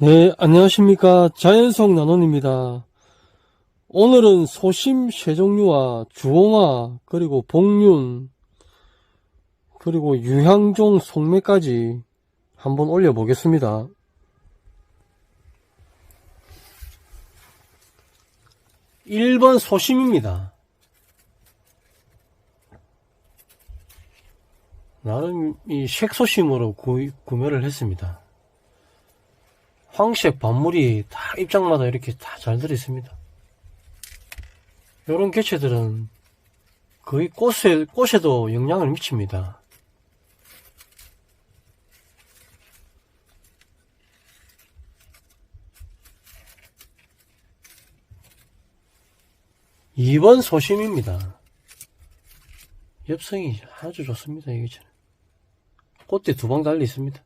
네, 안녕하십니까. 자연속 나눔입니다. 오늘은 소심 세종류와 주홍아, 그리고 복륜, 그리고 유향종 송매까지 한번 올려보겠습니다. 일번 소심입니다. 나름 이 색소심으로 구, 구매를 했습니다. 황색 반물이 다 입장마다 이렇게 다 잘 들어있습니다. 이런 개체들은 거의 꽃에, 꽃에도 영향을 미칩니다. 이번 소심입니다. 엽성이 아주 좋습니다, 이게. 꽃대 두 방 달려 있습니다.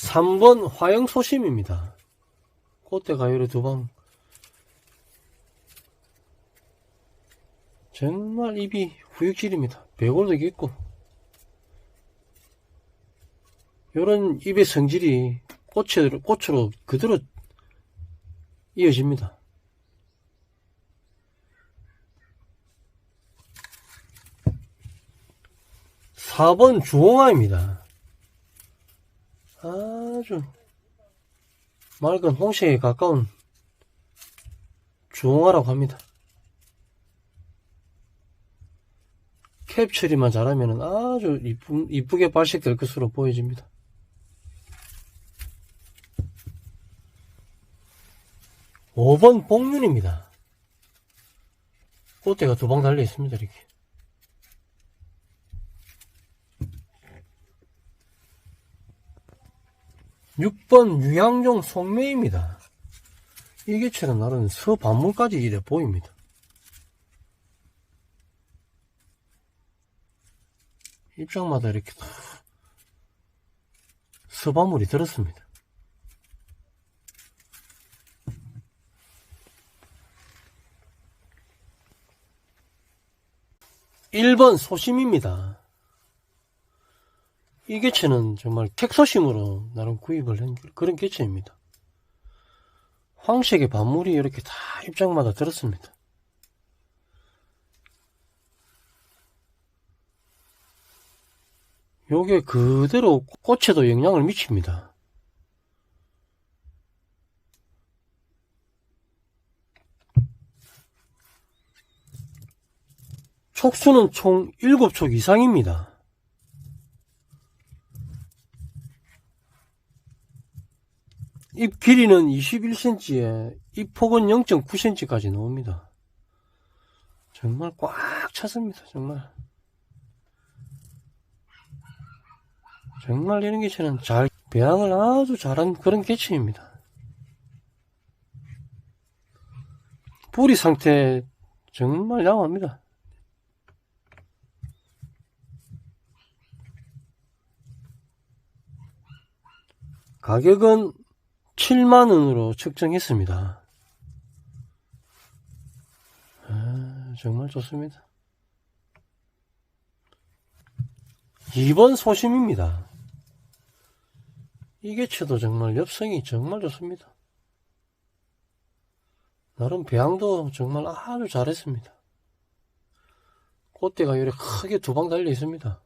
3번 화영소심입니다. 꽃대 가요를 두 방. 정말 입이 후육질입니다. 배골도 있고. 요런 입의 성질이 꽃으로, 꽃으로 그대로 이어집니다. 사번 주홍아입니다. 아주 맑은 홍색에 가까운 주홍아라고 합니다. 캡 처리만 잘하면 아주 이쁘, 이쁘게 발색될 것으로 보여집니다. 오번 복륜입니다. 꽃대가 두 방 달려 있습니다, 이렇게. 6번 유양종 송매입니다. 이 개체는 나름 서반물까지 이래 보입니다. 입장마다 이렇게 다 서반물이 들었습니다. 일번 소심입니다. 이 개체는 정말 텍소심으로 나름 구입을 한 그런 개체입니다. 황색의 반물이 이렇게 다 입장마다 들었습니다. 요게 그대로 꽃에도 영향을 미칩니다. 촉수는 총 7촉 이상입니다. 잎 길이는 21cm에 잎 폭은 0.9cm까지 나옵니다. 정말 꽉 찼습니다. 정말. 정말 이런 개체는 잘 배양을 아주 잘한 그런 개체입니다. 뿌리 상태 정말 양호합니다. 가격은 7만 원으로 측정했습니다. 아, 정말 좋습니다. 2번 소심입니다. 이 개체도 정말 엽성이 정말 좋습니다. 나름 배양도 정말 아주 잘했습니다. 꽃대가 이렇게 크게 두 방 달려 있습니다.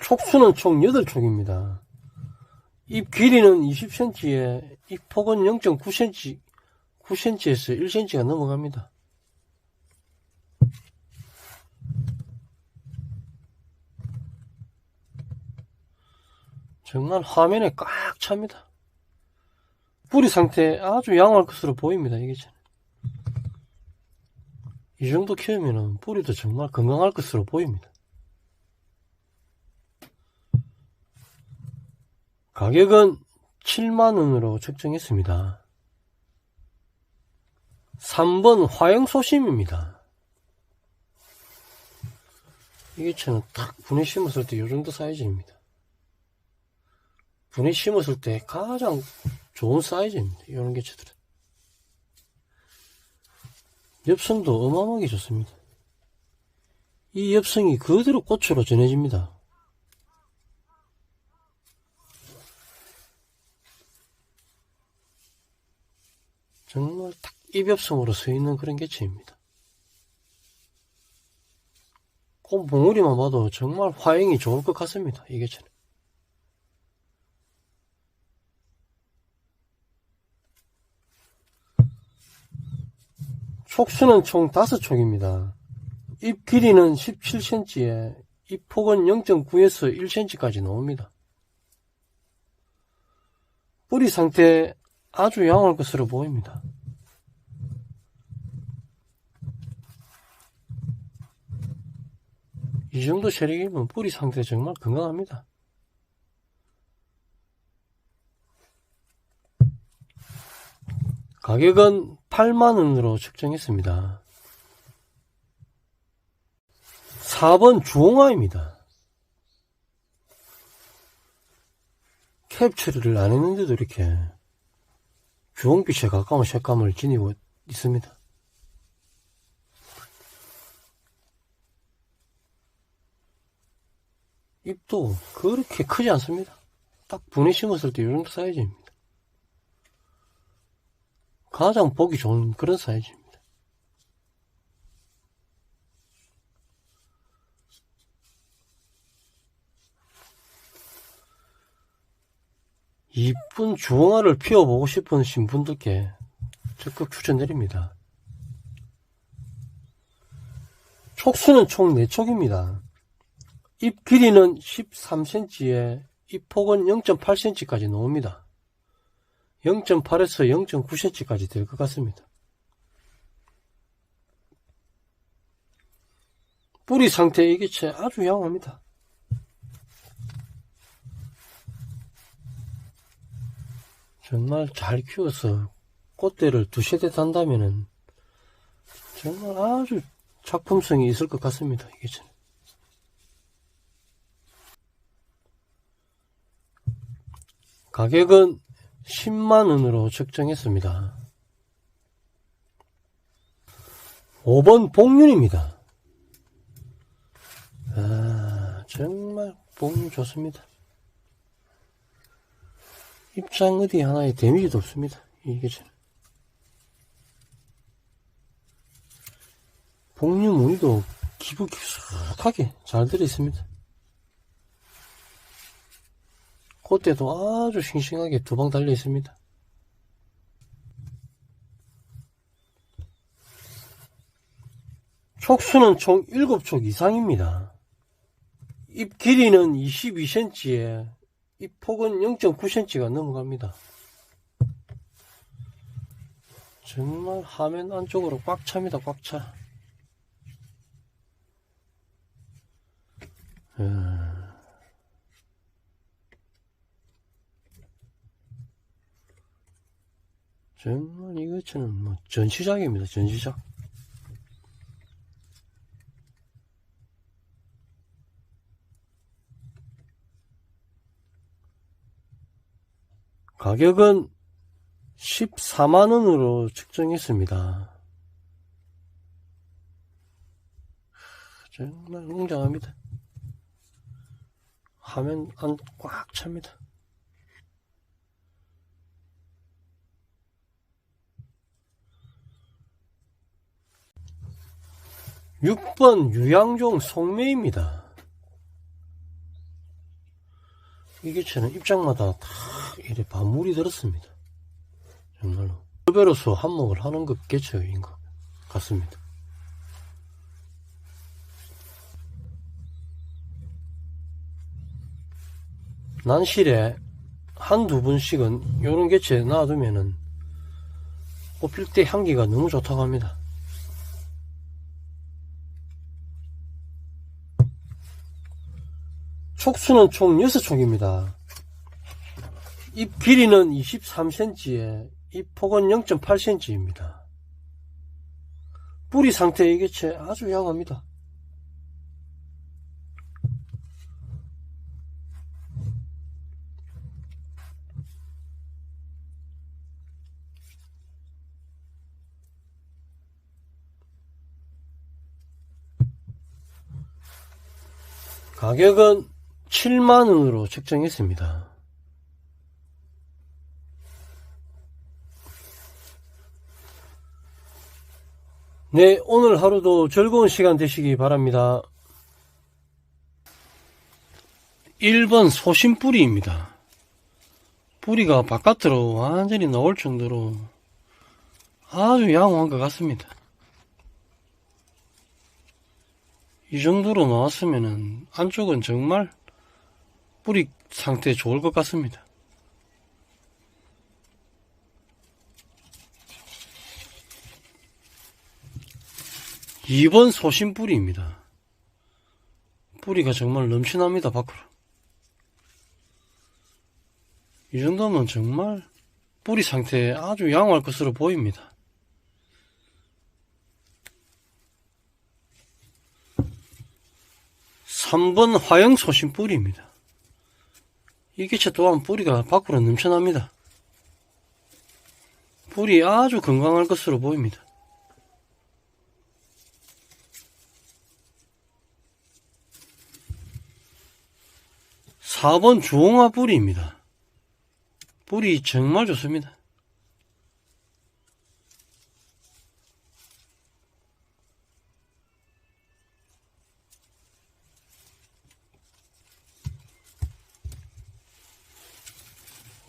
촉수는 총 8촉입니다. 잎 길이는 20cm에 잎 폭은 0.9cm, 9cm에서 1cm가 넘어갑니다. 정말 화면에 꽉 찹니다. 뿌리 상태 아주 양호할 것으로 보입니다. 이게 이 정도 키우면 뿌리도 정말 건강할 것으로 보입니다. 가격은 7만원으로 책정했습니다. 3번 화영소심입니다. 이게 저는 딱 분에 심었을 때이 정도 사이즈입니다. 분에 심었을 때 가장 좋은 사이즈입니다. 이런 개체들은. 엽성도 어마어마하게 좋습니다. 이 엽성이 그대로 꽃으로 전해집니다. 정말 딱 입엽성으로 서 있는 그런 개체입니다. 꽃 봉우리만 봐도 정말 화형이 좋을 것 같습니다. 이 개체는. 촉수는 총 5촉입니다. 잎 길이는 17cm에 잎 폭은 0.9에서 1cm까지 나옵니다. 뿌리 상태 아주 양호할 것으로 보입니다. 이 정도 세력이면 뿌리 상태 정말 건강합니다. 가격은 8만원으로 책정했습니다. 4번 주홍아입니다. 캡 처리를 안 했는데도 이렇게 주홍빛에 가까운 색감을 지니고 있습니다. 잎도 그렇게 크지 않습니다. 딱 분해 심었을 때 이 정도 사이즈입니다. 가장 보기 좋은 그런 사이즈입니다. 이쁜 주홍화를 피워보고 싶은 신분들께 적극 추천드립니다. 촉수는 총 4촉입니다. 잎 길이는 13cm에 잎 폭은 0.8cm까지 나옵니다. 0.8에서 0.9cm까지 될 것 같습니다. 뿌리 상태 이게 아주 양호합니다. 정말 잘 키워서 꽃대를 두 세 대 단다면은 정말 아주 작품성이 있을 것 같습니다. 이게 참. 가격은 10만원으로 책정했습니다. 5번 복륜입니다. 아, 정말 복륜 좋습니다. 입장 어디 하나에 데미지도 없습니다. 이게 참. 복륜 무늬도 기부 깊숙하게 잘 들어있습니다. 꽃대도 아주 싱싱하게 두 방 달려 있습니다. 촉수는 총 7촉 이상입니다. 잎 길이는 22cm에 잎 폭은 0.9cm가 넘어갑니다. 정말 화면 안쪽으로 꽉 찹니다, 꽉 차. 음. 정말 이것은 뭐 전시작입니다. 전시작. 가격은 14만원으로 측정했습니다. 정말 웅장합니다. 화면 안 꽉 찹니다. 6번 유양종 송매입니다. 이게 저는 입장마다 다 이래 반물이 들었습니다. 정말로. 배로서 한몫을 하는 것 개체인 것 같습니다. 난실에 한두 분씩은 요런 개체 놔두면은 꽃필 때 향기가 너무 좋다고 합니다. 촉수는 총 6촉입니다. 잎 길이는 23cm에 잎 폭은 0.8cm입니다. 뿌리 상태 이개체 아주 양합니다. 가격은 7만원으로 책정했습니다. 네, 오늘 하루도 즐거운 시간 되시기 바랍니다. 1번 소심뿌리입니다. 뿌리가 바깥으로 완전히 나올 정도로 아주 양호한 것 같습니다. 이 정도로 나왔으면은 안쪽은 정말 뿌리 상태 좋을 것 같습니다. 이번 소심 뿌리입니다. 뿌리가 정말 넘친합니다, 밖으로. 이 정도면 정말 뿌리 상태 아주 양호할 것으로 보입니다. 삼번 화형 소심 뿌리입니다. 이 개체 또한 뿌리가 밖으로 넘쳐납니다. 뿌리 아주 건강할 것으로 보입니다. 4번 주홍화 뿌리입니다. 뿌리 정말 좋습니다.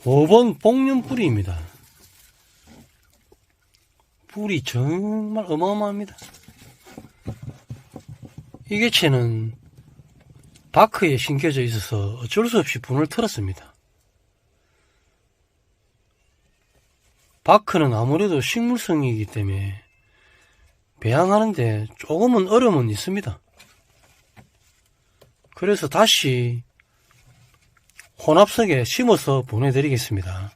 오번 복륜 뿌리입니다. 뿌리 정말 어마어마합니다. 이 개체는 바크에 심겨져 있어서 어쩔 수 없이 분을 틀었습니다. 바크는 아무래도 식물성이기 때문에 배양하는데 조금은 어려움은 있습니다. 그래서 다시 혼합석에 심어서 보내드리겠습니다.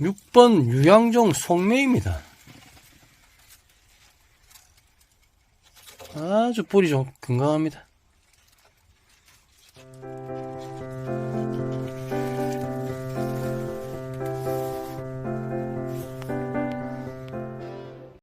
6번 유양종 송매입니다. 아주 뿌리 좀 건강합니다.